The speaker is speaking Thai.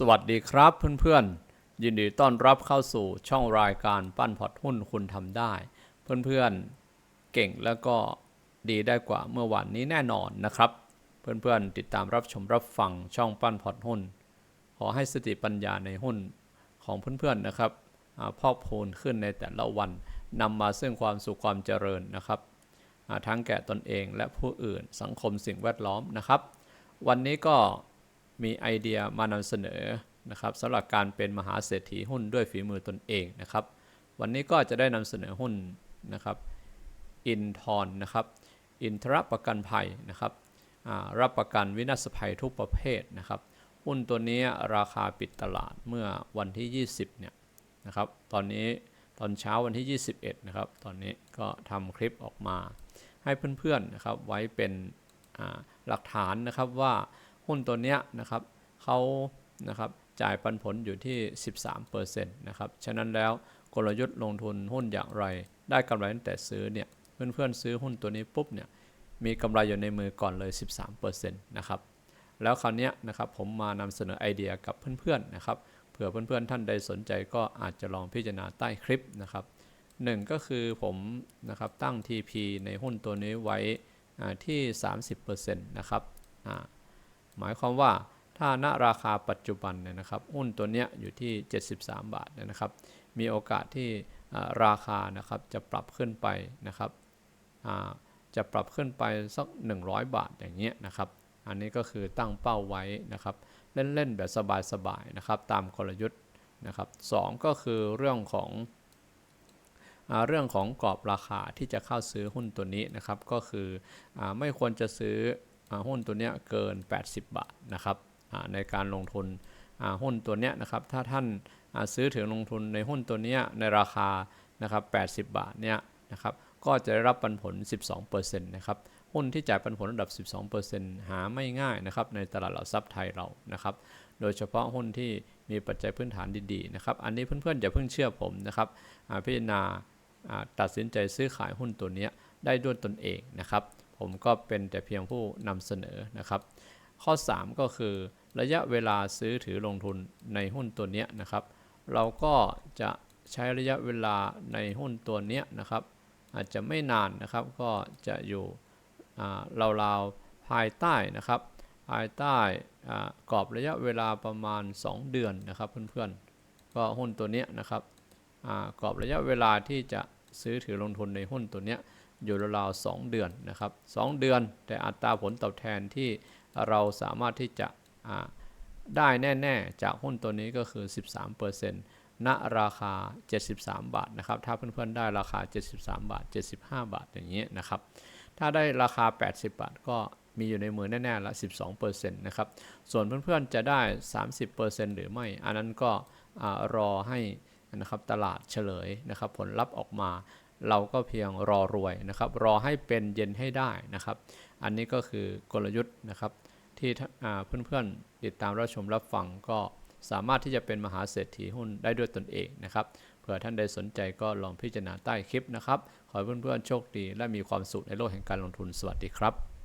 สวัสดีครับเพื่อนๆ ยินดีต้อนรับเข้าสู่ช่องรายการปั้นพอร์ตหุ้นคุณทำได้ เพื่อนๆเก่งแล้วก็ดีได้กว่าเมื่อวานนี้แน่นอนนะครับ เพื่อนๆติดตามรับชมรับฟังช่องปั้นพอร์ตหุ้น ขอให้สติปัญญาในหุ้นของเพื่อนๆนะครับอ่าพอกพูนขึ้นในแต่ละวันนำมาซึ่งความสุขความเจริญนะครับทั้งแก่ตนเองและผู้อื่นสังคมสิ่งแวดล้อมนะครับ วันนี้ก็ มีไอเดียมานำเสนอนะครับสำหรับการเป็นมหาเศรษฐีหุ้นด้วยฝีมือตนเองนะครับ วันนี้ก็จะได้นำเสนอหุ้นนะครับอินทอนนะครับอินทรประกันภัยนะครับอ่ารับประกันวินาศภัยทุกประเภทนะครับ หุ้นตัวนี้ราคาปิดตลาดเมื่อวันที่ 20เนี่ยนะครับ ตอนนี้ตอนเช้าวันที่ 21นะครับ ตอนนี้ก็ทำคลิปออกมา ให้เพื่อนๆนะครับไว้เป็นอ่าหลักฐานนะครับว่า หุ้นตัวเนี้ยนะครับเขานะครับจ่ายปันผลอยู่ที่ 13%นะครับฉะนั้นแล้วกลยุทธ์ลงทุนหุ้นอย่างไร ได้กำไรตั้งแต่ซื้อเนี่ยเพื่อนๆซื้อหุ้นตัวนี้ปุ๊บเนี่ยมีกำไรอยู่ในมือก่อนเลย 13%นะครับแล้วคราวนี้นะครับผมมานำเสนอไอเดียกับเพื่อนๆนะครับเผื่อเพื่อนๆท่านใดสนใจก็อาจจะลองพิจารณาใต้คลิปนะครับหนึ่งก็คือผมนะครับตั้ง TP ในหุ้นตัวนี้ไว้อ่าที่ 30%นะครับอ่า หมายความว่าถ้าณราคาปัจจุบันเนี่ยนะครับหุ้นตัวเนี้ยอยู่ที่ 73 บาทเนยนะครับ มีโอกาสที่ราคานะครับจะปรับขึ้นไปนะครับจะปรับขึ้นไปสัก 100 บาทอย่างเงี้ยนะครับ อันนี้ก็คือตั้งเป้าไว้นะครับ เล่นๆแบบสบายๆนะครับตามกลยุทธ์นะครับสองก็คือเรื่องของเรื่องของกรอบราคาที่จะเข้าซื้อหุ้นตัวนี้นะครับ ก็คืออไม่ควรจะซื้อ หุ้นตัวเนี้ยเกิน 80 บาทนะครับในการลงทุนหุ้นตัวเนี้ยนะครับถ้าท่านซื้อถึงลงทุนในหุ้นตัวเนี้ยในราคานะครับ80 บาทเนี่ยนะครับก็จะได้รับปันผล 12%นะครับหุ้นที่จ่ายปันผลระดับ 12%หาไม่ง่ายนะครับในตลาดหลักทรัพย์ไทยเรานะครับโดยเฉพาะหุ้นที่มีปัจจัยพื้นฐานดีๆนะครับอันนี้เพื่อนๆอย่าเพิ่งเชื่อผมนะครับพิจารณาตัดสินใจซื้อขายหุ้นตัวนี้ได้ด้วยตนเองนะครับ ผมก็เป็นแต่เพียงผู้นำเสนอนะครับ ข้อ 3 ก็คือระยะเวลาซื้อถือลงทุนในหุ้นตัวเนี้ยนะครับ เราก็จะใช้ระยะเวลาในหุ้นตัวเนี้ยนะครับ อาจจะไม่นานนะครับก็จะอยู่าราวๆภายใต้นะครับ ภายใต้กรอบระยะเวลาประมาณ 2 เดือนนะครับเพื่อนๆ ก็หุ้นตัวเนี้ยนะครับกรอบระยะเวลาที่จะซื้อถือลงทุนในหุ้นตัวเนี้ย อยู่ราวๆ2เดือนนะครับ2เดือน แต่อัตราผลตอบแทนที่เราสามารถที่จะได้แน่ ๆ จากหุ้นตัวนี้ก็คือ 13%ณราคา 73 บาทนะครับ ถ้าเพื่อนๆได้ราคา 73 บาท 75 บาทอย่างเงี้ยนะครับ ถ้าได้ราคา 80 บาท ก็มีอยู่ในมือแน่ๆละ 12%นะครับ ส่วนเพื่อนๆจะได้ 30%หรือไม่ อันนั้นก็อรอให้นะครับตลาดเฉลยนะครับผลลัพธ์ออกมา เราก็เพียงรอรวยนะครับ รอให้เป็นเย็นให้ได้นะครับ อันนี้ก็คือกลยุทธ์นะครับ ที่เพื่อนๆติดตามรับชมรับฟังก็สามารถที่จะเป็นมหาเศรษฐีหุ้นได้ด้วยตนเองนะครับเผื่อท่านใดสนใจก็ลองพิจารณาใต้คลิปนะครับ ขอให้เพื่อนๆโชคดีและมีความสุขในโลกแห่งการลงทุนสวัสดีครับ